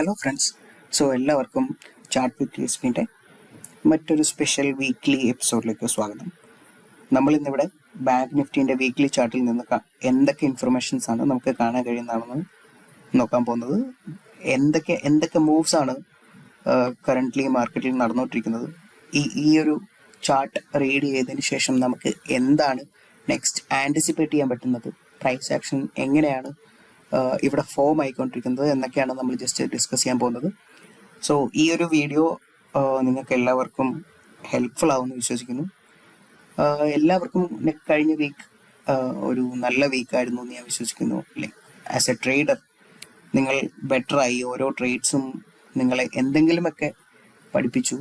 Hello friends so എല്ലാവർക്കും chart with യുസ്മിന്റെ മറ്റൊരു സ്പെഷ്യൽ വീക്ക്ലി എപ്പിസോഡിലേക്ക് സ്വാഗതം. നമ്മൾ ഇന്നിവിടെ ബാങ്ക് നിഫ്റ്റിന്റെ വീക്ക്ലി ചാർട്ടിൽ നിന്ന് എന്തൊക്കെ ഇൻഫർമേഷൻസ് ആണ് നമുക്ക് കാണാൻ കഴിയുന്നതാണെന്ന് നോക്കാൻ പോകുന്നത്. എന്തൊക്കെ എന്തൊക്കെ മൂവ്സ് ആണ് കറന്റ്ലി മാർക്കറ്റിൽ നടന്നുകൊണ്ടിരിക്കുന്നത് ഈ ഈ ഒരു ചാർട്ട് റീഡ് ചെയ്തതിന് ശേഷം നമുക്ക് എന്താണ് നെക്സ്റ്റ് ആന്റിസിപ്പേറ്റ് ചെയ്യാൻ പറ്റുന്നത്? പ്രൈസ് ആക്ഷൻ എങ്ങനെയാണ്? ഇവിടെ ഫോം ആയിക്കൊണ്ടിരിക്കുന്നത് എന്നൊക്കെയാണ് നമ്മൾ ജസ്റ്റ് ഡിസ്കസ് ചെയ്യാൻ പോകുന്നത്. സോ ഈ ഒരു വീഡിയോ നിങ്ങൾക്ക് എല്ലാവർക്കും ഹെൽപ്ഫുൾ ആവുമെന്ന് വിശ്വസിക്കുന്നു. എല്ലാവർക്കും കഴിഞ്ഞ വീക്ക് ഒരു നല്ല വീക്ക് ആയിരുന്നു എന്ന് ഞാൻ വിശ്വസിക്കുന്നു. ലൈക്ക് ആസ് എ ട്രേഡർ നിങ്ങൾ ബെറ്റർ ആയി. ഓരോ ട്രേഡ്സും നിങ്ങളെ എന്തെങ്കിലുമൊക്കെ പഠിപ്പിച്ചു.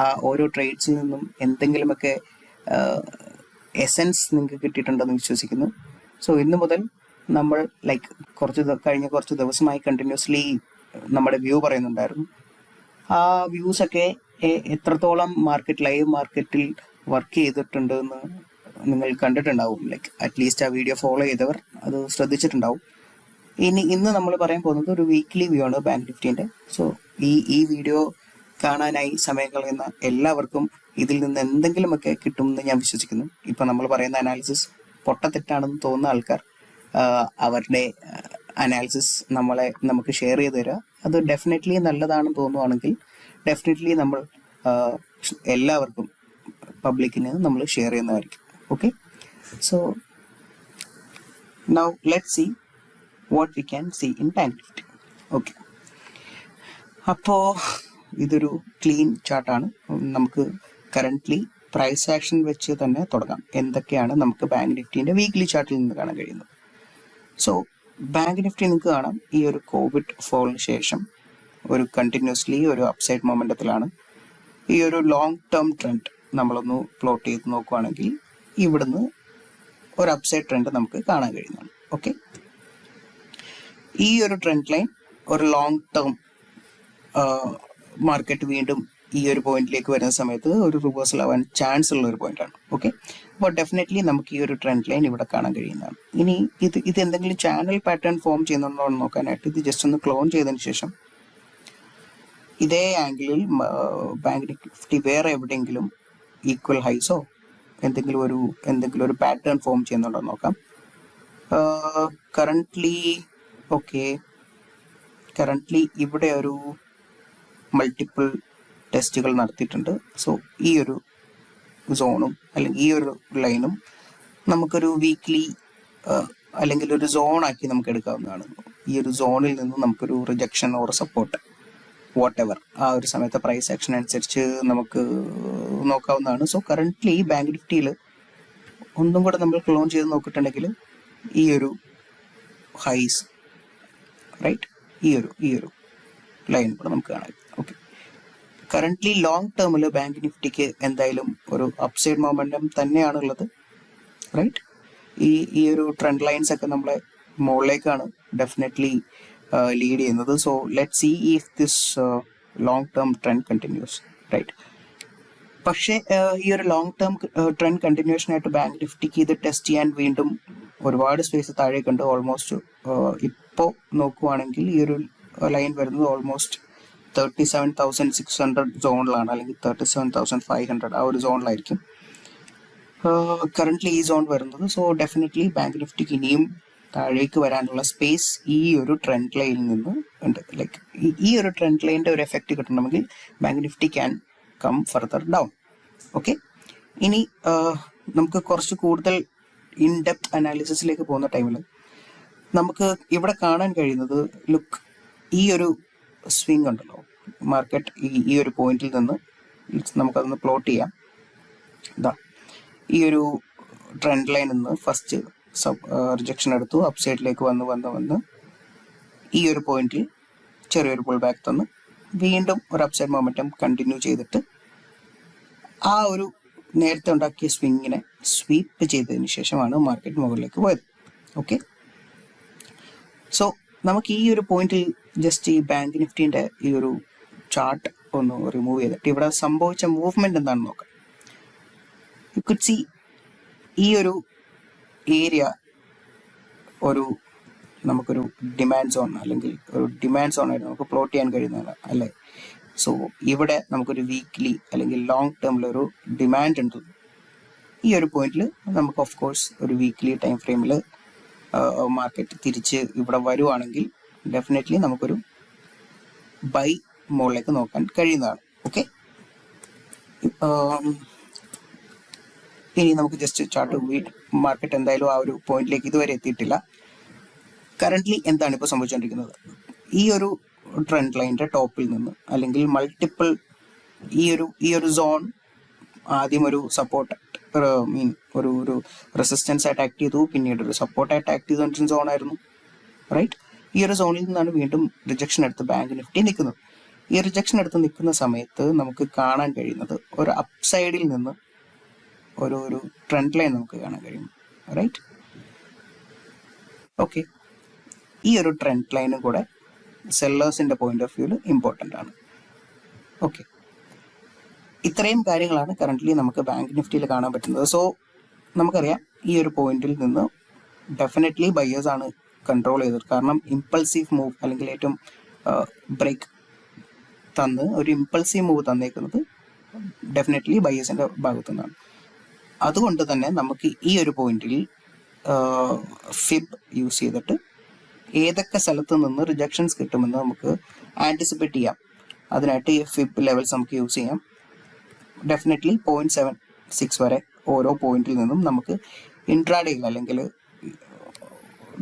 ആ ഓരോ ട്രേഡ്സിൽ നിന്നും എന്തെങ്കിലുമൊക്കെ എസൻസ് നിങ്ങൾക്ക് കിട്ടിയിട്ടുണ്ടെന്ന് വിശ്വസിക്കുന്നു. സോ ഇന്നു മുതൽ നമ്മൾ ലൈക്ക് കുറച്ച് കഴിഞ്ഞ കുറച്ച് ദിവസമായി കണ്ടിന്യൂസ്ലി നമ്മുടെ വ്യൂ പറയുന്നുണ്ടായിരുന്നു. ആ വ്യൂസ് ഒക്കെ എത്രത്തോളം മാർക്കറ്റ് ലൈവ് മാർക്കറ്റിൽ വർക്ക് ചെയ്തിട്ടുണ്ട് എന്ന് നിങ്ങൾ കണ്ടിട്ടുണ്ടാവും. ലൈക്ക് അറ്റ്ലീസ്റ്റ് ആ വീഡിയോ ഫോളോ ചെയ്തവർ അത് ശ്രദ്ധിച്ചിട്ടുണ്ടാവും. ഇനി ഇന്ന് നമ്മൾ പറയാൻ പോകുന്നത് ഒരു വീക്ക്ലി വ്യൂ ആണ് ബാങ്ക് നിഫ്റ്റിന്റെ സോ ഈ ഈ വീഡിയോ കാണാനായി സമയം കളയുന്ന എല്ലാവർക്കും ഇതിൽ നിന്ന് എന്തെങ്കിലുമൊക്കെ കിട്ടുമെന്ന് ഞാൻ വിശ്വസിക്കുന്നു. ഇപ്പൊ നമ്മൾ പറയുന്ന അനാലിസിസ് പൊട്ടത്തെറ്റാണെന്ന് തോന്നുന്ന ആൾക്കാർ അവരുടെ അനാലിസിസ് നമ്മളെ നമുക്ക് ഷെയർ ചെയ്ത് തരിക അത് ഡെഫിനറ്റ്ലി നല്ലതാണെന്ന് തോന്നുവാണെങ്കിൽ ഡെഫിനറ്റ്ലി നമ്മൾ എല്ലാവർക്കും പബ്ലിക്കിന് നമ്മൾ ഷെയർ ചെയ്യുന്നതായിരിക്കും. Okay so now let see what we can see in Nifty okay അപ്പോൾ ഇതൊരു ക്ലീൻ ചാർട്ടാണ് നമുക്ക് കറന്റ്ലി പ്രൈസ് ആക്ഷൻ വെച്ച് തന്നെ തുടങ്ങാം. എന്തൊക്കെയാണ് നമുക്ക് ബാങ്ക് നിഫ്റ്റീന്റെ വീക്ക്ലി ചാർട്ടിൽ നിന്ന് കാണാൻ കഴിയുന്നത്? സോ ബാങ്ക് നിഫ്റ്റി നിങ്ങൾക്ക് കാണാം. ഈ ഒരു കോവിഡ് ഫോളിന് ശേഷം ഒരു കണ്ടിന്യൂസ്ലി ഒരു അപ്സൈഡ് മൊമെന്റത്തിലാണ് ഈ ഒരു ലോങ് ടേം ട്രെൻഡ് നമ്മളൊന്ന് പ്ലോട്ട് ചെയ്ത് നോക്കുകയാണെങ്കിൽ ഇവിടുന്ന് ഒരു അപ്സൈഡ് ട്രെൻഡ് നമുക്ക് കാണാൻ കഴിയുന്നതാണ്. ഓക്കെ ഈ ഒരു ട്രെൻഡ് ലൈൻ ഒരു ലോങ് ടേം മാർക്കറ്റ് വീണ്ടും ഈ ഒരു പോയിന്റിലേക്ക് വരുന്ന സമയത്ത് ഒരു റിവേഴ്സൽ ആവാൻ ചാൻസ് ഉള്ള ഒരു പോയിന്റ് ആണ്. ഓക്കെ അപ്പോൾ ഡെഫിനറ്റ്ലി നമുക്ക് ഈ ഒരു ട്രെൻഡ് ലൈൻ ഇവിടെ കാണാൻ കഴിയുന്നതാണ്. ഇനി ഇത് ഇത് എന്തെങ്കിലും ചാനൽ പാറ്റേൺ ഫോം ചെയ്യുന്നുണ്ടോ എന്ന് നോക്കാനായിട്ട് ഇത് ജസ്റ്റ് ഒന്ന് ക്ലോൺ ചെയ്തതിന് ശേഷം ഇതേ ആംഗിളിൽ ബാങ്ക് നിഫ്റ്റി വേറെ എവിടെയെങ്കിലും ഈക്വൽ ഹൈസോ എന്തെങ്കിലും ഒരു എന്തെങ്കിലും ഒരു പാറ്റേൺ ഫോം ചെയ്യുന്നുണ്ടോ നോക്കാം. കറന്റ്ലി ഓക്കെ കറന്റ്ലി ഇവിടെ ഒരു മൾട്ടിപ്പിൾ ടെസ്റ്റുകൾ നടത്തിയിട്ടുണ്ട്. സോ ഈ ഒരു സോണും അല്ലെങ്കിൽ ഈ ഒരു ലൈനും നമുക്കൊരു വീക്ക്ലി അല്ലെങ്കിൽ ഒരു സോണാക്കി നമുക്ക് എടുക്കാവുന്നതാണ്. ഈ ഒരു സോണിൽ നിന്ന് നമുക്കൊരു rejection or support whatever ആ ഒരു സമയത്തെ പ്രൈസ് ആക്ഷൻ അനുസരിച്ച് നമുക്ക് നോക്കാവുന്നതാണ്. സോ കറന്റ്ലി ബാങ്ക് നിഫ്റ്റിയിൽ ഒന്നും കൂടെ നമ്മൾ ക്ലോൺ ചെയ്ത് നോക്കിയിട്ടുണ്ടെങ്കിൽ ഈ ഒരു ഹൈസ് റൈറ്റ് ഈ ഒരു ഈ ഒരു ലൈൻ കൂടെ നമുക്ക് കാണാം. ഓക്കെ കറന്റ്ലി ലോങ് ടേമിൽ ബാങ്ക് നിഫ്റ്റിക്ക് എന്തായാലും ഒരു അപ്സൈഡ് തന്നെയാണ് ഉള്ളത് റൈറ്റ് ഈ ഈ ഒരു ട്രെൻഡ് ലൈൻസ് ഒക്കെ നമ്മളെ മുകളിലേക്കാണ് ഡെഫിനറ്റ്ലി ലീഡ് ചെയ്യുന്നത്. So let see if this long term trend continues right പക്ഷേ ഈ ഒരു ലോങ് ടേം ട്രെൻഡ് കണ്ടിന്യൂഷൻ ആയിട്ട് ബാങ്ക് നിഫ്റ്റിക്ക് ഇത് ടെസ്റ്റ് ചെയ്യാൻ വീണ്ടും ഒരുപാട് സ്പേസ് താഴേക്കുണ്ട് ഓൾമോസ്റ്റ് ഇപ്പോൾ നോക്കുവാണെങ്കിൽ ഈ ഒരു ലൈൻ വരുന്നത് almost thirty seven thousand six hundred സോണിലാണ് അല്ലെങ്കിൽ thirty seven thousand five hundred ആ ഒരു സോണിലായിരിക്കും കറന്റ്ലി ഈ സോൺ വരുന്നത്. സോ ഡെഫിനറ്റ്ലി ബാങ്ക് നിഫ്റ്റിക്ക് ഇനിയും താഴേക്ക് വരാനുള്ള സ്പേസ് ഈ ഒരു ട്രെൻഡ് ലൈനിൽ നിന്ന് ഉണ്ട്. ലൈക്ക് ഈ ഒരു ട്രെൻഡ് ലൈനിന്റെ ഒരു എഫക്റ്റ് കിട്ടണമെങ്കിൽ bank Nifty can come further down okay ഇനി നമുക്ക് കുറച്ച് കൂടുതൽ ഇൻ ഡെപ്ത് അനാലിസിസിലേക്ക് പോകുന്ന ടൈമിൽ നമുക്ക് ഇവിടെ കാണാൻ കഴിയുന്നത് ലുക്ക് ഈ ഒരു സ്വിംഗ് ഉണ്ടല്ലോ. മാർക്കറ്റ് ഈ ഈ ഒരു പോയിന്റിൽ നിന്ന് നമുക്കതൊന്ന് പ്ലോട്ട് ചെയ്യാം. ഇതാ ഈ ഒരു ട്രെൻഡ് ലൈനിൽ നിന്ന് ഫസ്റ്റ് സബ് റിജക്ഷൻ എടുത്തു. അപ്സൈഡിലേക്ക് വന്ന് വന്ന് വന്ന് ഈ ഒരു പോയിന്റിൽ ചെറിയൊരു പുൾ ബാക്ക് തന്ന് വീണ്ടും ഒരു അപ്സൈഡ് മൊമെന്റം കണ്ടിന്യൂ ചെയ്തിട്ട് ആ ഒരു നേരത്തെ ഉണ്ടാക്കിയ സ്വിങ്ങിനെ സ്വീപ്പ് ചെയ്തതിന് ശേഷമാണ് മാർക്കറ്റ് മുകളിലേക്ക് പോയത്. ഓക്കെ സോ നമുക്ക് ഈ ഒരു പോയിന്റിൽ ജസ്റ്റ് ഈ ബാങ്ക് നിഫ്റ്റിന്റെ ഈ ഒരു ചാർട്ട് ഒന്ന് റിമൂവ് ചെയ്തിട്ട് ഇവിടെ സംഭവിച്ച മൂവ്മെന്റ് എന്താണെന്ന് നോക്കാം. യു കുഡ് സി ഈ ഒരു ഏരിയ ഒരു നമുക്കൊരു ഡിമാൻഡ് സോൺ അല്ലെങ്കിൽ ഒരു ഡിമാൻഡ് സോൺ ആയിട്ട് നമുക്ക് പ്ലോട്ട് ചെയ്യാൻ കഴിയുന്നതാണ് അല്ലേ? സോ ഇവിടെ നമുക്കൊരു വീക്ക്ലി അല്ലെങ്കിൽ ലോങ് ടേമിലൊരു ഡിമാൻഡ് ഉണ്ട്. ഈ ഒരു പോയിന്റിൽ നമുക്ക് ഓഫ് കോഴ്സ് ഒരു വീക്ക്ലി ടൈം ഫ്രെയിമിൽ മാർക്കറ്റ് തിരിച്ച് ഇവിടെ വരുവാണെങ്കിൽ ഡെഫിനറ്റ്ലി നമുക്കൊരു ബൈ മുകളിലേക്ക് നോക്കാൻ കഴിയുന്നതാണ്. ഓക്കെ ഇനി നമുക്ക് ജസ്റ്റ് ചാർട്ട് വീട്ട് മാർക്കറ്റ് എന്തായാലും ആ ഒരു പോയിന്റിലേക്ക് ഇതുവരെ എത്തിയിട്ടില്ല. കറന്റ്ലി എന്താണ് ഇപ്പോൾ സംഭവിച്ചുകൊണ്ടിരിക്കുന്നത് ഈ ഒരു ട്രെൻഡ് ലൈനിന്റെ ടോപ്പിൽ നിന്ന് അല്ലെങ്കിൽ മൾട്ടിപ്പിൾ ഈ ഒരു ഈ ഒരു സോൺ ആദ്യം ഒരു സപ്പോർട്ട് മീൻ ഒരു ഒരു റെസിസ്റ്റൻസ് ആയിട്ട് ആക്ട് ചെയ്തു. പിന്നീട് ഒരു സപ്പോർട്ടായിട്ട് ആക്ട് ചെയ്തുകൊണ്ടിരുന്ന സോൺ ആയിരുന്നു. റൈറ്റ് ഈ ഒരു സോണിൽ നിന്നാണ് വീണ്ടും റിജക്ഷൻ എടുത്ത് ബാങ്ക് നിഫ്റ്റി നിൽക്കുന്നത്. ഈ റിജക്ഷൻ എടുത്ത് നിൽക്കുന്ന സമയത്ത് നമുക്ക് കാണാൻ കഴിയുന്നത് ഒരു അപ്സൈഡിൽ നിന്ന് ഒരു ഒരു ട്രെൻഡ് ലൈൻ നമുക്ക് കാണാൻ കഴിയും. റൈറ്റ് ഓക്കെ ഈ ഒരു ട്രെൻഡ് ലൈനും കൂടെ സെല്ലേഴ്സിന്റെ പോയിന്റ് ഓഫ് വ്യൂവിൽ ഇമ്പോർട്ടന്റ് ആണ്. ഓക്കെ ഇത്രയും കാര്യങ്ങളാണ് കറന്റ്ലി നമുക്ക് ബാങ്ക് നിഫ്റ്റിയിൽ കാണാൻ പറ്റുന്നത്. സോ നമുക്കറിയാം ഈ ഒരു പോയിന്റിൽ നിന്ന് ഡെഫിനറ്റ്ലി ബയേഴ്സ് ആണ് കൺട്രോൾ ചെയ്തത്. കാരണം ഇമ്പൾസീവ് മൂവ് അല്ലെങ്കിൽ ഏറ്റവും ബ്രേക്ക് തന്ന് ഒരു ഇമ്പൾസീവ് മൂവ് തന്നേക്കുന്നത് ഡെഫിനറ്റ്ലി ബയേഴ്സിന്റെ ഭാഗത്തു നിന്നാണ്. അതുകൊണ്ട് തന്നെ നമുക്ക് ഈ ഒരു പോയിന്റിൽ ഫിബ് യൂസ് ചെയ്തിട്ട് ഏതൊക്കെ സ്ഥലത്ത് നിന്ന് റിജക്ഷൻസ് കിട്ടുമെന്ന് നമുക്ക് ആന്റിസിപ്പേറ്റ് ചെയ്യാം. അതിനായിട്ട് ഈ ഫിബ് ലെവൽസ് നമുക്ക് യൂസ് ചെയ്യാം. ഡെഫിനറ്റ്ലി പോയിന്റ് സെവൻ സിക്സ് വരെ ഓരോ പോയിന്റിൽ നിന്നും നമുക്ക് ഇൻട്രാഡേയിൽ അല്ലെങ്കിൽ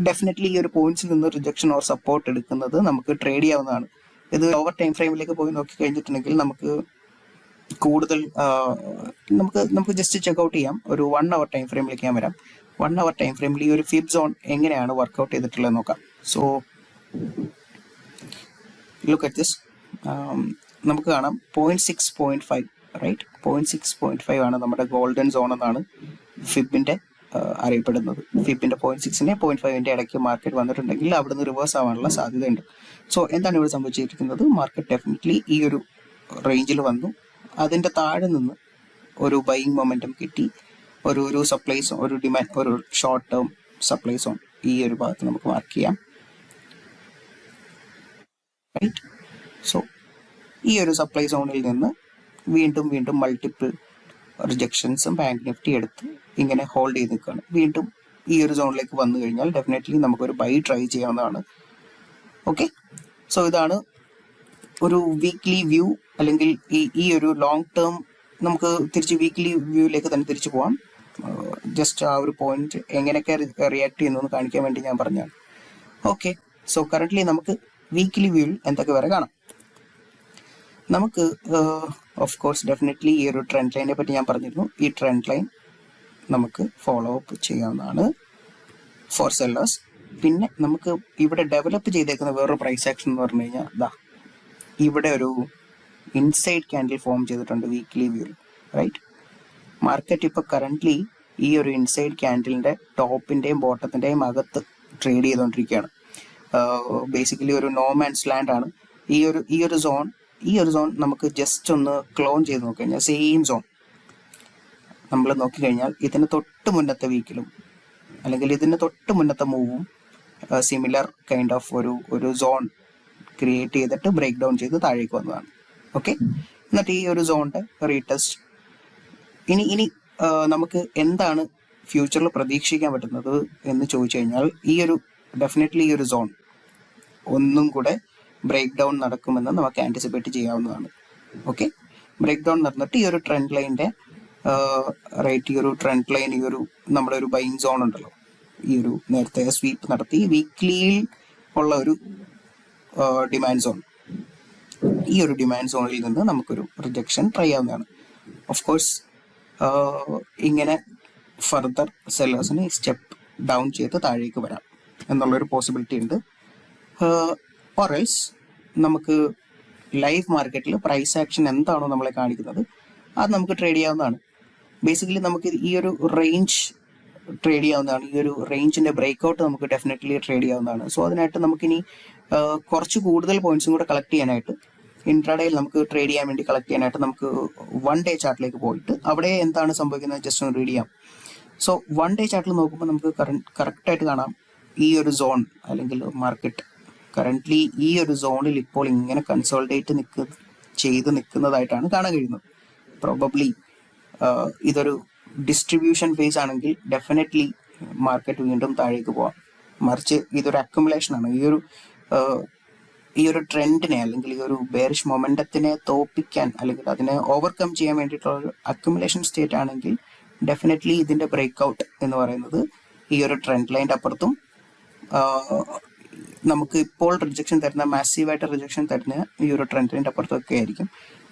ഡെഫിനറ്റ്ലി ഈ ഒരു പോയിന്റ്സിൽ നിന്ന് റിജക്ഷൻ ഓർ സപ്പോർട്ട് എടുക്കുന്നത് നമുക്ക് ട്രേഡ് ചെയ്യാവുന്നതാണ്. ഇത് ഓവർ ടൈം ഫ്രെയിമിലേക്ക് പോയി നോക്കി കഴിഞ്ഞിട്ടുണ്ടെങ്കിൽ നമുക്ക് കൂടുതൽ നമുക്ക് നമുക്ക് ജസ്റ്റ് ചെക്ക്ഔട്ട് ചെയ്യാം. ഒരു വൺ അവർ ടൈം ഫ്രെയിമിലേക്ക് ഞാൻ വരാം. വൺ അവർ ടൈം ഫ്രെയിമിൽ ഈ ഒരു ഫിബ് സോൺ എങ്ങനെയാണ് വർക്ക്ഔട്ട് ചെയ്തിട്ടുള്ളത് നോക്കാം. സോ ലുക്ക് അറ്റ് ദിസ് നമുക്ക് കാണാം. Point six point five right point six point five ആണ് നമ്മുടെ ഗോൾഡൻ സോൺ എന്നാണ് ഫിബിന്റെ അറിയപ്പെടുന്നത്. ഫിപ്പിന്റെ പോയിന്റ് സിക്സിന്റെ പോയിന്റ് ഫൈവിന്റെ ഇടയ്ക്ക് മാർക്കറ്റ് വന്നിട്ടുണ്ടെങ്കിൽ അവിടുന്ന് റിവേഴ്സ് ആവാനുള്ള സാധ്യതയുണ്ട്. സോ എന്താണ് ഇവിടെ സംഭവിച്ചിരിക്കുന്നത്? മാർക്കറ്റ് ഡെഫിനറ്റ്ലി ഈ ഒരു റേഞ്ചിൽ വന്നു. അതിന്റെ താഴെ നിന്ന് ഒരു ബൈയിങ് മൊമെന്റം കിട്ടി. ഒരു ഒരു സപ്ലൈസോ ഒരു ഡിമാൻഡ് ഒരു ഷോർട്ട് ടേം സപ്ലൈ സോൺ ഈ ഒരു ഭാഗത്ത് നമുക്ക് മാർക്ക് ചെയ്യാം. സോ ഈ ഒരു സപ്ലൈ സോണിൽ നിന്ന് വീണ്ടും വീണ്ടും മൾട്ടിപ്പിൾ റിജക്ഷൻസും ബാങ്ക് നിഫ്റ്റി എടുത്ത് ഇങ്ങനെ ഹോൾഡ് ചെയ്ത് നിൽക്കുകയാണ്. വീണ്ടും ഈ ഒരു സോണിലേക്ക് വന്നു കഴിഞ്ഞാൽ ഡെഫിനറ്റ്ലി നമുക്കൊരു ബൈ ട്രൈ ചെയ്യാവുന്നതാണ്. ഓക്കെ സോ ഇതാണ് ഒരു വീക്ക്ലി വ്യൂ അല്ലെങ്കിൽ ഈ ഈ ഒരു ലോങ് ടേം നമുക്ക് തിരിച്ച് വീക്ക്ലി വ്യൂയിലേക്ക് തന്നെ തിരിച്ചു പോവാം. ജസ്റ്റ് ആ ഒരു പോയിന്റ് എങ്ങനെയൊക്കെ റിയാക്ട് ചെയ്യുന്നു എന്ന് കാണിക്കാൻ വേണ്ടി ഞാൻ പറഞ്ഞാണ് ഓക്കെ സോ കറന്റ്ലി നമുക്ക് വീക്ക്ലി വ്യൂവിൽ എന്തൊക്കെ വരെ കാണാം? നമുക്ക് ഓഫ് കോഴ്സ് ഡെഫിനറ്റ്ലി ഈ ഒരു ട്രെൻഡ് ലൈനെ പറ്റി ഞാൻ പറഞ്ഞിരുന്നു. ഈ ട്രെൻഡ് ലൈൻ നമുക്ക് ഫോളോ അപ്പ് ചെയ്യാവുന്നതാണ് ഫോർ സെല്ലേഴ്സ് പിന്നെ നമുക്ക് ഇവിടെ ഡെവലപ്പ് ചെയ്തേക്കുന്ന വേറൊരു പ്രൈസ് ആക്ഷൻ എന്ന് പറഞ്ഞു കഴിഞ്ഞാൽ ദാ ഇവിടെ ഒരു ഇൻസൈഡ് ക്യാൻഡിൽ ഫോം ചെയ്തിട്ടുണ്ട് വീക്ക്ലി വ്യൂ റൈറ്റ് മാർക്കറ്റ് ഇപ്പോൾ കറന്റ്ലി ഈ ഒരു ഇൻസൈഡ് ക്യാൻഡിലിന്റെ ടോപ്പിന്റെയും ബോട്ടത്തിന്റെയും അകത്ത് ട്രേഡ് ചെയ്തുകൊണ്ടിരിക്കുകയാണ് ബേസിക്കലി ഒരു നോ മാൻസ് ലാൻഡ് ആണ്. ഈ ഒരു ഈ ഒരു സോൺ ഈ ഒരു സോൺ നമുക്ക് ജസ്റ്റ് ഒന്ന് ക്ലോൺ ചെയ്ത് നോക്കി കഴിഞ്ഞാൽ സെയിം സോൺ നമ്മൾ നോക്കിക്കഴിഞ്ഞാൽ ഇതിന് തൊട്ട് മുന്നത്തെ വീക്കിലും അല്ലെങ്കിൽ ഇതിന് തൊട്ട് മുന്നത്തെ മൂവും സിമിലർ കൈൻഡ് ഓഫ് ഒരു ഒരു സോൺ ക്രിയേറ്റ് ചെയ്തിട്ട് ബ്രേക്ക് ഡൗൺ ചെയ്ത് താഴേക്ക് വന്നതാണ്. ഓക്കെ എന്നിട്ട് ഈ ഒരു സോണിന്റെ റീടെസ്റ്റ് ഇനി ഇനി നമുക്ക് എന്താണ് ഫ്യൂച്ചറിൽ പ്രതീക്ഷിക്കാൻ പറ്റുന്നത് എന്ന് ചോദിച്ചു കഴിഞ്ഞാൽ ഈ ഒരു ഡെഫിനറ്റ്ലി ഈ ഒരു സോൺ ഒന്നും കൂടെ ബ്രേക്ക് ഡൗൺ നടക്കുമെന്ന് നമുക്ക് ആന്റിസിപ്പേറ്റ് ചെയ്യാവുന്നതാണ്. ഓക്കെ ബ്രേക്ക് ഡൗൺ നടന്നിട്ട് ഈ ഒരു ട്രെൻഡ് ലൈനിന്റെ റേറ്റ് ഈ ഒരു ട്രെൻഡ് ലൈൻ ഈ ഒരു നമ്മുടെ ഒരു ബൈങ് സോൺ ഉണ്ടല്ലോ. ഈ ഒരു നേരത്തെ സ്വീപ്പ് നടത്തി വീക്ക്ലിയിൽ ഉള്ള ഒരു ഡിമാൻഡ് സോൺ ഈ ഒരു ഡിമാൻഡ് സോണിൽ നിന്ന് നമുക്കൊരു റിജക്ഷൻ ട്രൈ ആവുന്നതാണ് ഓഫ് കോഴ്സ് ഇങ്ങനെ ഫർദർ സെല്ലേഴ്സിന് സ്റ്റെപ്പ് ഡൗൺ ചെയ്ത് താഴേക്ക് വരാം. എന്നുള്ളൊരു പോസിബിലിറ്റി ഉണ്ട്. ഓറൽസ് നമുക്ക് ലൈവ് മാർക്കറ്റിൽ പ്രൈസ് ആക്ഷൻ എന്താണോ നമ്മളെ കാണിക്കുന്നത് അത് നമുക്ക് ട്രേഡ് ചെയ്യാവുന്നതാണ്. ബേസിക്കലി നമുക്ക് ഈ ഒരു റേഞ്ച് ട്രേഡ് ചെയ്യാവുന്നതാണ്. ഈ ഒരു റേഞ്ചിന്റെ ബ്രേക്ക്ഔട്ട് നമുക്ക് ഡെഫിനറ്റ്ലി ട്രേഡ് ചെയ്യാവുന്നതാണ്. സോ അതിനായിട്ട് നമുക്കിനി കുറച്ച് കൂടുതൽ പോയിന്റ്സും കൂടെ കളക്ട് ചെയ്യാനായിട്ട് ഇൻട്രാഡേയിൽ നമുക്ക് ട്രേഡ് ചെയ്യാൻ വേണ്ടി കളക്ട് ചെയ്യാനായിട്ട് നമുക്ക് വൺ ഡേ ചാർട്ടിലേക്ക് പോയിട്ട് അവിടെ എന്താണ് സംഭവിക്കുന്നത് ജസ്റ്റ് ഒന്ന് റീഡ് ചെയ്യാം. സോ വൺ ഡേ ചാർട്ടിൽ നോക്കുമ്പോൾ നമുക്ക് കറക്റ്റ് ആയിട്ട് കാണാം. ഈ ഒരു സോൺ അല്ലെങ്കിൽ മാർക്കറ്റ് കറന്റ്ലി ഈ ഒരു സോണിൽ ഇപ്പോൾ ഇങ്ങനെ കൺസോൾട്ടേറ്റ് നിൽക്ക ചെയ്ത് നിൽക്കുന്നതായിട്ടാണ് കാണാൻ കഴിയുന്നത്. പ്രോബബ്ലി ഇതൊരു ഡിസ്ട്രിബ്യൂഷൻ ഫേസ് ആണെങ്കിൽ ഡെഫിനറ്റ്ലി മാർക്കറ്റ് വീണ്ടും താഴേക്ക് പോവാം. മറിച്ച് ഇതൊരു അക്കുമുലേഷൻ ആണ്. ഈ ഒരു ഈ ഒരു ട്രെൻഡിനെ അല്ലെങ്കിൽ ഈ ഒരു ബേറിഷ് മൊമെന്റത്തിനെ തോപ്പിക്കാൻ അല്ലെങ്കിൽ അതിനെ ഓവർകം ചെയ്യാൻ വേണ്ടിയിട്ടുള്ള ഒരു അക്യുമുലേഷൻ സ്റ്റേറ്റ് ആണെങ്കിൽ ഡെഫിനറ്റ്ലി ഇതിന്റെ ബ്രേക്ക് ഔട്ട് എന്ന് പറയുന്നത് ഈ ഒരു ട്രെൻഡ് ലൈന്റെ അപ്പുറത്തും നമുക്ക് ഇപ്പോൾ റിജക്ഷൻ തരുന്ന മാസീവായിട്ട് റിജക്ഷൻ തരുന്ന ഈ ഒരു ട്രെൻഡിന്റെ അപ്പുറത്തൊക്കെ ആയിരിക്കും.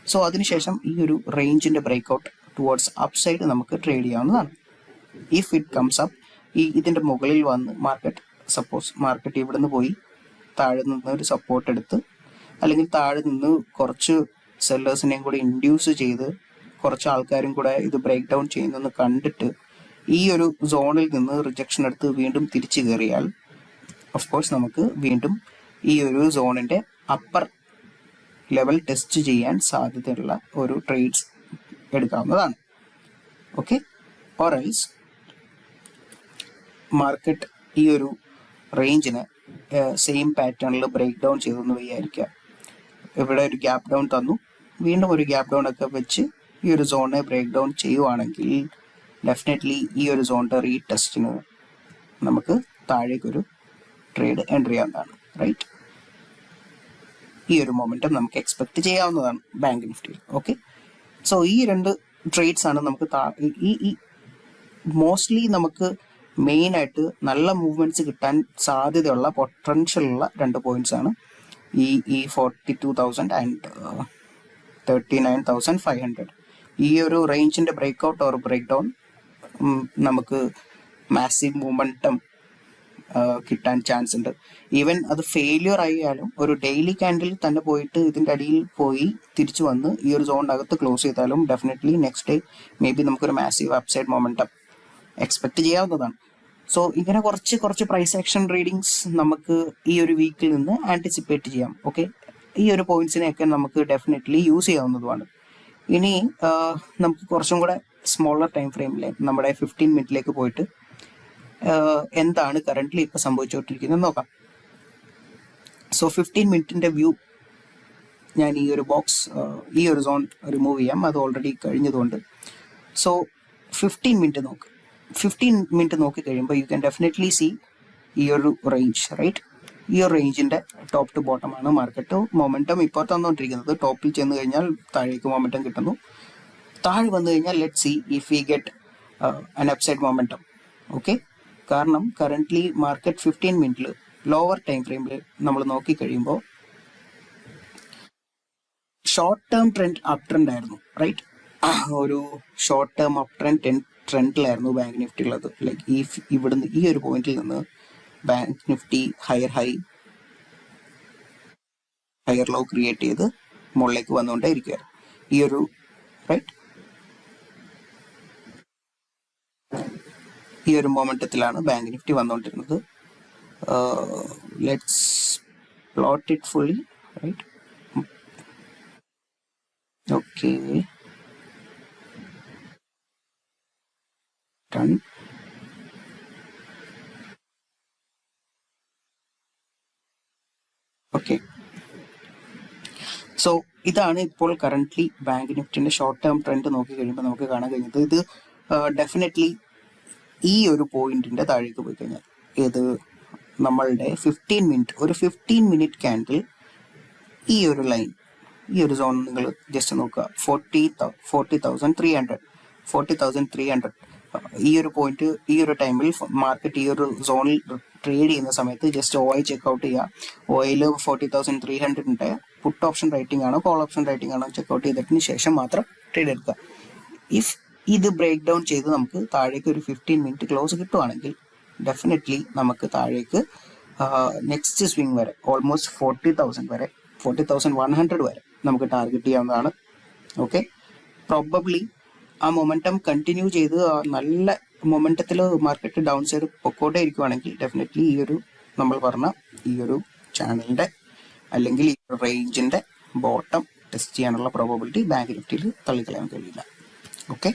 സോ അതിനുശേഷം ഈ ഒരു റേഞ്ചിന്റെ ബ്രേക്ക് ഔട്ട് ടുവേർഡ്സ് അപ്സൈഡ് നമുക്ക് ട്രേഡ് ചെയ്യാവുന്നതാണ്. ഇഫ് ഇറ്റ് കംസ് അപ്പ് ഈ ഇതിന്റെ മുകളിൽ വന്ന് മാർക്കറ്റ് സപ്പോസ് മാർക്കറ്റ് ഇവിടുന്ന് പോയി താഴെ നിന്ന് ഒരു സപ്പോർട്ട് എടുത്ത് അല്ലെങ്കിൽ താഴെ നിന്ന് കുറച്ച് സെല്ലേഴ്സിനെയും കൂടി ഇൻഡ്യൂസ് ചെയ്ത് കുറച്ച് ആൾക്കാരും കൂടെ ഇത് ബ്രേക്ക് ഡൗൺ ചെയ്യുന്നെന്ന് കണ്ടിട്ട് ഈ ഒരു സോണിൽ നിന്ന് റിജക്ഷൻ എടുത്ത് വീണ്ടും തിരിച്ചു കയറിയാൽ ഓഫ് കോഴ്സ് നമുക്ക് വീണ്ടും ഈ ഒരു സോണിന്റെ അപ്പർ ലെവൽ ടെസ്റ്റ് ചെയ്യാൻ സാധ്യതയുള്ള ഒരു ട്രേഡ്സ് എടുക്കാവുന്നതാണ്. ഓക്കെ എൽസ് മാർക്കറ്റ് ഈ ഒരു റേഞ്ചിന് സെയിം പാറ്റേണിൽ ബ്രേക്ക് ഡൗൺ ചെയ്തെന്ന് വിചാരിക്കുക. ഇവിടെ ഒരു ഗ്യാപ്പ് ഡൗൺ തന്നു. വീണ്ടും ഒരു ഗ്യാപ്പ് ഡൗൺ ഒക്കെ വെച്ച് ഈ ഒരു സോണിനെ ബ്രേക്ക് ഡൗൺ ചെയ്യുവാണെങ്കിൽ ഡെഫിനറ്റ്ലി ഈ ഒരു സോണിന്റെ റീ നമുക്ക് താഴേക്കൊരു ട്രേഡ് എൻട്രി ചെയ്യാവുന്നതാണ് റൈറ്റ് ഈ ഒരു മൊമെന്റം നമുക്ക് എക്സ്പെക്ട് ചെയ്യാവുന്നതാണ് ബാങ്ക് നിഫ്റ്റിയിൽ ഓക്കെ സോ ഈ രണ്ട് ട്രേഡ്സ് ആണ് നമുക്ക് ഈ- ഈ മോസ്റ്റ്ലി നമുക്ക് മെയിൻ ആയിട്ട് നല്ല മൂവ്മെന്റ്സ് കിട്ടാൻ സാധ്യതയുള്ള പൊട്ടൻഷ്യൽ ഉള്ള രണ്ട് പോയിന്റ്സ് ആണ്. ഈ ഈ forty two thousand and thirty nine thousand five hundred ഈ ഒരു റേഞ്ചിന്റെ break out or break down നമുക്ക് മാസീവ് മൂമെന്റം കിട്ടാൻ ചാൻസ് ഉണ്ട്. ഈവൻ അത് ഫെയിലിയർ ആയാലും ഒരു ഡെയിലി ക്യാൻഡിൽ തന്നെ പോയിട്ട് ഇതിന്റെ അടിയിൽ പോയി തിരിച്ചു വന്ന് ഈ ഒരു സോണിന്റെ അകത്ത് ക്ലോസ് ചെയ്താലും definitely next day maybe നമുക്കൊരു മാസീവ് അപ്സൈഡ് മൊമെന്റം എക്സ്പെക്ട് ചെയ്യാവുന്നതാണ്. സോ ഇങ്ങനെ കുറച്ച് കുറച്ച് പ്രൈസ് ആക്ഷൻ റീഡിങ്സ് നമുക്ക് ഈ ഒരു വീക്കിൽ നിന്ന് ആന്റിസിപ്പേറ്റ് ചെയ്യാം. ഓക്കെ ഈ ഒരു പോയിന്റ്സിനെയൊക്കെ നമുക്ക് ഡെഫിനറ്റ്ലി യൂസ് ചെയ്യാവുന്നതുമാണ്. ഇനി നമുക്ക് കുറച്ചും കൂടെ സ്മോളർ ടൈം ഫ്രെയിമിലെ നമ്മുടെ ഫിഫ്റ്റീൻ മിനിറ്റിലേക്ക് പോയിട്ട് എന്താണ് കറന്റ്ലി ഇപ്പൊ സംഭവിച്ചുകൊണ്ടിരിക്കുന്നത് നോക്കാം. സോ ഫിഫ്റ്റീൻ മിനിറ്റിന്റെ വ്യൂ ഞാൻ ഈ ഒരു ബോക്സ് ഈ ഒരു സോൺ റിമൂവ് ചെയ്യാം. അത് ഓൾറെഡി കഴിഞ്ഞതുകൊണ്ട്. സോ ഫിഫ്റ്റീൻ മിനിറ്റ് നോക്ക്. ഫിഫ്റ്റീൻ മിനിറ്റ് നോക്കി കഴിയുമ്പോൾ യു ക്യാൻ ഡെഫിനറ്റ്ലി സി ഈ ഒരു റേഞ്ച് റൈറ്റ് ഈ ഒരു റേഞ്ചിന്റെ ടോപ്പ് ടു ബോട്ടം ആണ് മാർക്കറ്റ് മൊമെന്റം ഇപ്പോൾ തന്നുകൊണ്ടിരിക്കുന്നത് ടോപ്പിൽ ചെന്ന് കഴിഞ്ഞാൽ താഴേക്ക് മൊമെന്റം കിട്ടുന്നു. താഴെ വന്നു കഴിഞ്ഞാൽ let see if we get an upside momentum okay കാരണം കറന്റ്ലി മാർക്കറ്റ് ഫിഫ്റ്റീൻ മിനിറ്റിൽ ലോവർ ടൈം ഫ്രെയിമിൽ നമ്മൾ നോക്കി കഴിയുമ്പോൾ short term trend up trend ആയിരുന്നു റൈറ്റ് ഒരു ഷോർട്ട് ടേം അപ് ട്രെൻഡ് ട്രെൻഡിലായിരുന്നു ബാങ്ക് നിഫ്റ്റി ഉള്ളത് ലൈക്ക് ഈ ഇവിടുന്ന് ഈ ഒരു പോയിന്റിൽ നിന്ന് bank Nifty higher high higher low create ചെയ്ത് മുകളിലേക്ക് വന്നുകൊണ്ടേ ഇരിക്കുകയായിരുന്നു ഈ ഒരു റൈറ്റ് ഈ ഒരു മൊമെന്റത്തിലാണ് bank Nifty വന്നുകൊണ്ടിരുന്നത് let's plot it fully right okay okay so ഇതാണ് ഇപ്പോൾ കറന്റ്ലി ബാങ്ക് നിഫ്റ്റിന്റെ ഷോർട്ട് ടേം ട്രെൻഡ് നോക്കി കഴിയുമ്പോൾ നമുക്ക് കാണാൻ കഴിഞ്ഞത്. ഇത് ഡെഫിനറ്റ്ലി ഈ ഒരു പോയിന്റിന്റെ താഴേക്ക് പോയി കഴിഞ്ഞാൽ ഇത് നമ്മളുടെ ഫിഫ്റ്റീൻ മിനിറ്റ് ഒരു ഫിഫ്റ്റീൻ മിനിറ്റ് ക്യാൻഡിൽ ഈ ഒരു ലൈൻ ഈ ഒരു സോൺ നിങ്ങൾ ജസ്റ്റ് നോക്കുക. Forty forty thousand three hundred forty thousand three hundred ഈ ഒരു പോയിന്റ് ഈ ഒരു ടൈമിൽ മാർക്കറ്റ് ഈ ഒരു സോണിൽ ട്രേഡ് ചെയ്യുന്ന സമയത്ത് ജസ്റ്റ് ഓയിൽ ചെക്ക് ചെക്ക്ഔട്ട് ചെയ്യുക ഓയിൽ ഫോർട്ടി തൗസൻഡ് ത്രീ ഹൺഡ്രഡിന്റെ പുട്ട് ഓപ്ഷൻ റൈറ്റിംഗ് ആണോ കോൾ ഓപ്ഷൻ റൈറ്റിംഗ് ആണോ ചെക്ക്ഔട്ട് ചെയ്തതിന് ശേഷം മാത്രം ട്രേഡ് എടുക്കുക. ഇഫ് ഇത് ബ്രേക്ക് ഡൗൺ ചെയ്ത് നമുക്ക് താഴേക്ക് ഒരു ഫിഫ്റ്റീൻ മിനിറ്റ് ക്ലോസ് കിട്ടുവാണെങ്കിൽ ഡെഫിനറ്റ്ലി നമുക്ക് താഴേക്ക് നെക്സ്റ്റ് സ്വിംഗ് വരെ ഓൾമോസ്റ്റ് ഫോർട്ടി തൗസൻഡ് വരെ ഫോർട്ടി തൗസൻഡ് വൺ ഹൺഡ്രഡ് വരെ നമുക്ക് ടാർഗറ്റ് ചെയ്യാവുന്നതാണ്. ഓക്കെ പ്രോബബ്ലി ആ മൊമെന്റം കണ്ടിന്യൂ ചെയ്ത് നല്ല മൊമെന്റത്തിൽ മാർക്കറ്റ് ഡൗൺ സൈഡ് പൊക്കോട്ടെ ഇരിക്കുവാണെങ്കിൽ ഡെഫിനറ്റ്ലി ഈ ഒരു നമ്മൾ പറഞ്ഞ ഈ ഒരു ചാനലിന്റെ അല്ലെങ്കിൽ ഈ റേഞ്ചിന്റെ ബോട്ടം ടെസ്റ്റ് ചെയ്യാനുള്ള പ്രോബബിലിറ്റി ബാങ്ക് നിഫ്റ്റിയിൽ തള്ളിക്കളയാൻ കഴിയില്ല. ഓക്കെ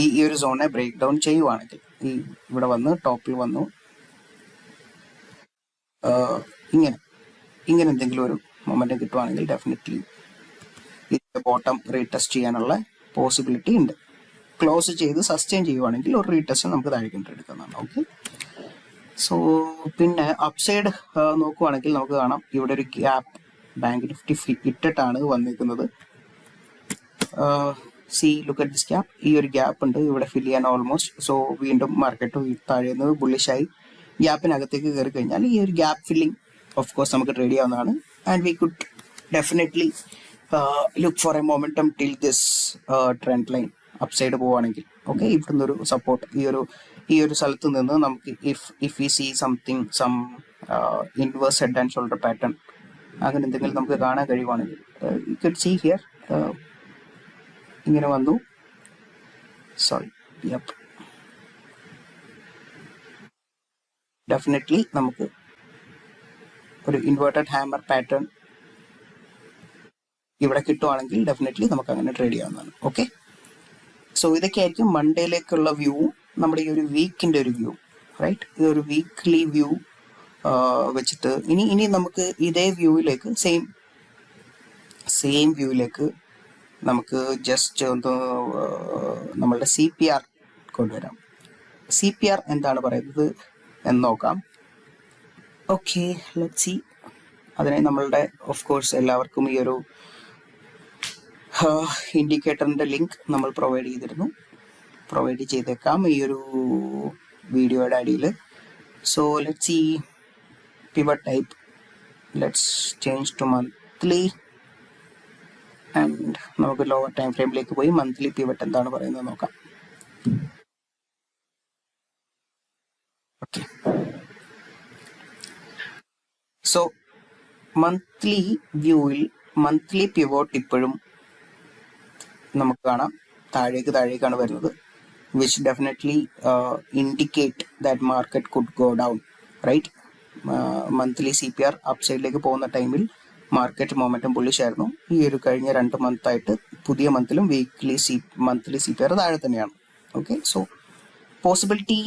ഈ ഈ ഒരു സോണിനെ ബ്രേക്ക് ഡൗൺ ചെയ്യുവാണെങ്കിൽ ഈ ഇവിടെ വന്ന് ടോപ്പിൽ വന്നു. ഇങ്ങനെ ഇങ്ങനെ എന്തെങ്കിലും ഒരു മൊമെന്റ് കിട്ടുവാണെങ്കിൽ ഡെഫിനറ്റ്ലി ഇതിന്റെ ബോട്ടം റീടെസ്റ്റ് ചെയ്യാനുള്ള പോസിബിലിറ്റി ഉണ്ട്. ക്ലോസ് ചെയ്ത് സസ്റ്റെയിൻ ചെയ്യുവാണെങ്കിൽ ഒരു റീടെസ്റ്റ് നമുക്ക് താഴേക്കിട്ട് എടുക്കുന്നതാണ് ഓക്കെ സോ പിന്നെ അപ്സൈഡ് നോക്കുവാണെങ്കിൽ നമുക്ക് കാണാം. ഇവിടെ ഒരു ഗ്യാപ്പ് ബാങ്ക് നിഫ്റ്റി ഇട്ടിട്ടാണ് വന്നിരിക്കുന്നത്. See look at this gap ഈ ഒരു ഗ്യാപ്പ് ഉണ്ട്. ഇവിടെ ഫിൽ ചെയ്യാൻ ഓൾമോസ്റ്റ് സോ വീണ്ടും മാർക്കറ്റ് താഴേന്ന് ബുള്ളിഷായി ഗ്യാപ്പിനകത്തേക്ക് കയറി കഴിഞ്ഞാൽ ഈ ഒരു ഗ്യാപ്പ് ഫില്ലിംഗ് ഓഫ് കോഴ്സ് നമുക്ക് ട്രേഡ് ചെയ്യാവുന്നതാണ്. And we could definitely look for a momentum till this trend line upside പോവുകയാണെങ്കിൽ. ഓക്കെ ഇവിടുന്ന് ഒരു സപ്പോർട്ട് ഈ ഒരു ഈ ഒരു സ്ഥലത്ത് നിന്ന് നമുക്ക് if if you see something some inverse head and shoulder pattern അങ്ങനെ എന്തെങ്കിലും നമുക്ക് കാണാൻ കഴിയുവാണെങ്കിൽ യു കുഡ് സീ ഹിയർ ഇങ്ങനെ വന്നു. സോറി ഡെഫിനറ്റ്ലി നമുക്ക് ഒരു ഇൻവേർട്ടഡ് ഹാമർ പാറ്റേൺ ഇവിടെ കിട്ടുവാണെങ്കിൽ ഡെഫിനറ്റ്ലി നമുക്ക് അങ്ങനെ ട്രേഡ് ചെയ്യാവുന്നതാണ്. ഓക്കെ സോ ഇതൊക്കെ ആയിരിക്കും മൺഡേയിലേക്കുള്ള വ്യൂ നമ്മുടെ ഈ ഒരു വീക്കിന്റെ ഒരു വ്യൂ റൈറ്റ് ഇത് ഒരു വീക്ക്ലി വ്യൂ വെച്ചിട്ട് ഇനി ഇനി നമുക്ക് ഇതേ വ്യൂയിലേക്ക് സെയിം സെയിം വ്യൂവിലേക്ക് നമുക്ക് ജസ്റ്റ് ഒന്ന് നമ്മളുടെ സി പി ആർ കൊണ്ടുവരാം. സി പി ആർ എന്താണ് പറയുന്നത് എന്ന് നോക്കാം. ഓക്കെ ലെറ്റ് സി അതിനെ നമ്മളുടെ ഓഫ് കോഴ്സ് എല്ലാവർക്കും ഈ ഒരു ഇൻഡിക്കേറ്ററിന്റെ ലിങ്ക് നമ്മൾ പ്രൊവൈഡ് ചെയ്തിരുന്നു. പ്രൊവൈഡ് ചെയ്തേക്കാം ഈ ഒരു വീഡിയോയുടെ അടിയിൽ. So let see pivot type let's change to monthly and നമുക്ക് ലോവർ ടൈം ഫ്രെയിമിലേക്ക് പോയി മന്ത്ലി പിവറ്റ് എന്താണ് പറയുന്നത് നോക്കാം. ഓക്കെ സോ മന്ത്ലി വ്യൂവിൽ മന്ത്ലി പിവോട്ട് ഇപ്പോഴും നമുക്ക് കാണാം. താഴേക്ക് താഴേക്കാണ് വരുന്നത്. Which definitely indicate that market could go down right monthly C P R അപ്സൈഡിലേക്ക് പോകുന്ന ടൈമിൽ മാർക്കറ്റ് മൊമെന്റം ആയിരുന്നു. ഈ ഒരു കഴിഞ്ഞ രണ്ട് മന്തായിട്ട് പുതിയ മന്തിലും weekly C monthly C P R താഴെ തന്നെയാണ്. ഓക്കെ സോ പോസിബിലിറ്റി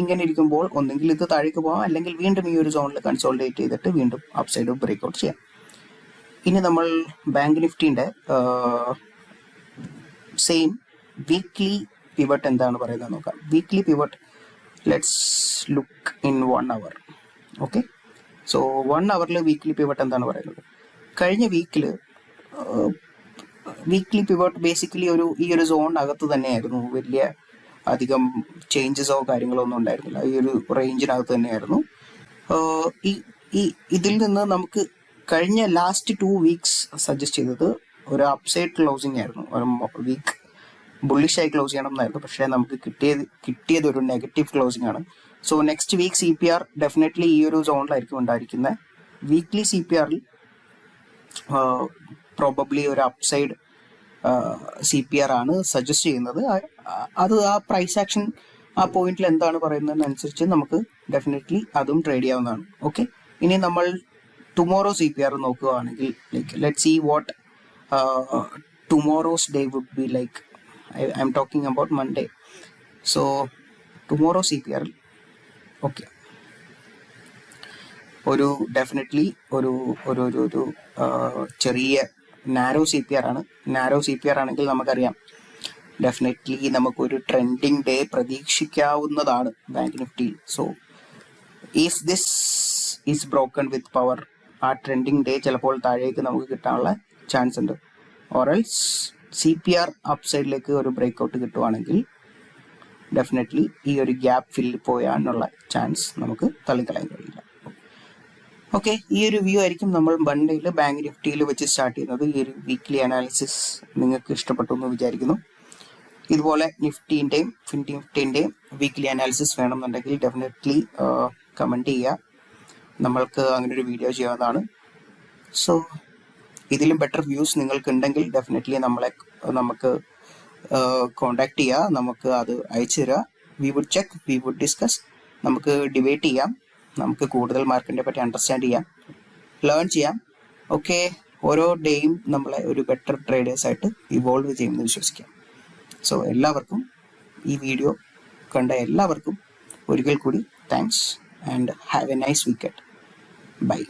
ഇങ്ങനെ ഇരിക്കുമ്പോൾ ഒന്നെങ്കിൽ ഇത് താഴേക്ക് പോകാം അല്ലെങ്കിൽ വീണ്ടും ഈ ഒരു സോണിൽ കൺസോൾഡേറ്റ് ചെയ്തിട്ട് വീണ്ടും അപ്സൈഡ് ബ്രേക്ക് ഔട്ട് ചെയ്യാം. ഇനി നമ്മൾ ബാങ്ക് നിഫ്റ്റിന്റെ സെയിം വീക്ക്ലി പിവട്ട് എന്താണ് പറയുന്നത് നോക്കാം. Weekly pivot let's look in one hour okay so one അവറിൽ weekly pivot എന്താണ് പറയുന്നത്? കഴിഞ്ഞ വീക്കിൽ വീക്ക്ലി പിവട്ട് ബേസിക്കലി ഒരു ഈ ഒരു സോണിനകത്ത് തന്നെയായിരുന്നു. വലിയ അധികം ചേഞ്ചസോ കാര്യങ്ങളോ ഒന്നും ഉണ്ടായിരുന്നില്ല. ഈ ഒരു റേഞ്ചിനകത്ത് തന്നെയായിരുന്നു. ഈ ഈ ഇതിൽ നിന്ന് നമുക്ക് കഴിഞ്ഞ ലാസ്റ്റ് ടു വീക്സ് സജസ്റ്റ് ചെയ്തത് ഒരു അപ്സൈഡ് ക്ലോസിംഗ് ആയിരുന്നു. ഒരു വീക്ക് ബുള്ളിഷായി ക്ലോസ് ചെയ്യണം എന്നായിരുന്നു. പക്ഷേ നമുക്ക് കിട്ടിയത് കിട്ടിയത് ഒരു നെഗറ്റീവ് ക്ലോസിംഗ് ആണ്. So next week C P R definitely ഈ ഒരു സോണിലായിരിക്കും ഉണ്ടായിരിക്കുന്നത്. വീക്ക്ലി സി പി ആറിൽ പ്രോബബ്ലി ഒരു അപ്സൈഡ് സി പി ആർ ആണ് സജസ്റ്റ് ചെയ്യുന്നത്. അത് ആ പ്രൈസ് ആക്ഷൻ ആ പോയിന്റിൽ എന്താണ് പറയുന്നതിനനുസരിച്ച് നമുക്ക് ഡെഫിനറ്റ്ലി അതും ട്രേഡ് ചെയ്യാവുന്നതാണ്. ഓക്കെ ഇനി നമ്മൾ ടുമോറോ സി പി ആർ നോക്കുകയാണെങ്കിൽ like let see what tomorrow's day would be like I'm talking about Monday so tomorrow C P ആറിൽ ഓക്കെ ഒരു ഡെഫിനറ്റ്ലി ഒരു ഒരു ഒരു ഒരു ചെറിയ നാരോ സി പി ആർ ആണ്. നാരോ സി പി ആർ ആണെങ്കിൽ നമുക്കറിയാം. ഡെഫിനറ്റ്ലി നമുക്കൊരു ട്രെൻഡിങ് ഡേ പ്രതീക്ഷിക്കാവുന്നതാണ് bank നിഫ്റ്റിയിൽ so if this is broken with power ആ ട്രെൻഡിങ് ഡേ ചിലപ്പോൾ താഴേക്ക് നമുക്ക് കിട്ടാനുള്ള ചാൻസ് ഉണ്ട്. ഓറൽസ് സി പി ആർ അപ്സൈഡിലേക്ക് ഒരു ബ്രേക്ക് ഔട്ട് കിട്ടുവാണെങ്കിൽ ഡെഫിനറ്റ്ലി ഈ ഒരു ഗ്യാപ്പ് ഫില്ല് പോയാനുള്ള ചാൻസ് നമുക്ക് തള്ളിക്കളയാൻ കഴിയില്ല. ഓക്കെ ഈ ഒരു വ്യൂ ആയിരിക്കും നമ്മൾ ബണ്ടയിൽ ബാങ്ക് നിഫ്റ്റിയിൽ വെച്ച് സ്റ്റാർട്ട് ചെയ്യുന്നത്. ഈ ഒരു വീക്ക്ലി അനാലിസിസ് നിങ്ങൾക്ക് ഇഷ്ടപ്പെട്ടു എന്ന് വിചാരിക്കുന്നു. ഇതുപോലെ നിഫ്റ്റീന്റെയും ഫിന്റിന്റെയും വീക്ക്ലി അനാലിസിസ് വേണമെന്നുണ്ടെങ്കിൽ ഡെഫിനറ്റ്ലി കമന്റ് ചെയ്യുക. നമ്മൾക്ക് അങ്ങനെ ഒരു വീഡിയോ ചെയ്യാവുന്നതാണ്. സോ ഇതിലും ബെറ്റർ വ്യൂസ് നിങ്ങൾക്ക് ഉണ്ടെങ്കിൽ ഡെഫിനറ്റ്ലി നമ്മളെ നമുക്ക് കോണ്ടാക്ട് ചെയ്യുക നമുക്ക് അത് അയച്ചു തരിക we would check we would discuss നമുക്ക് ഡിബേറ്റ് ചെയ്യാം. നമുക്ക് കൂടുതൽ മാർക്കിന്റെ പറ്റി അണ്ടർസ്റ്റാൻഡ് ചെയ്യാം. ലേൺ ചെയ്യാം. ഓക്കെ ഓരോ ഡേയും നമ്മളെ ഒരു ബെറ്റർ ട്രേഡേഴ്സ് ആയിട്ട് ഇവോൾവ് ചെയ്യുമെന്ന് വിശ്വസിക്കാം. സോ എല്ലാവർക്കും ഈ വീഡിയോ കണ്ട എല്ലാവർക്കും ഒരിക്കൽ കൂടി thanks and have a nice weekend bye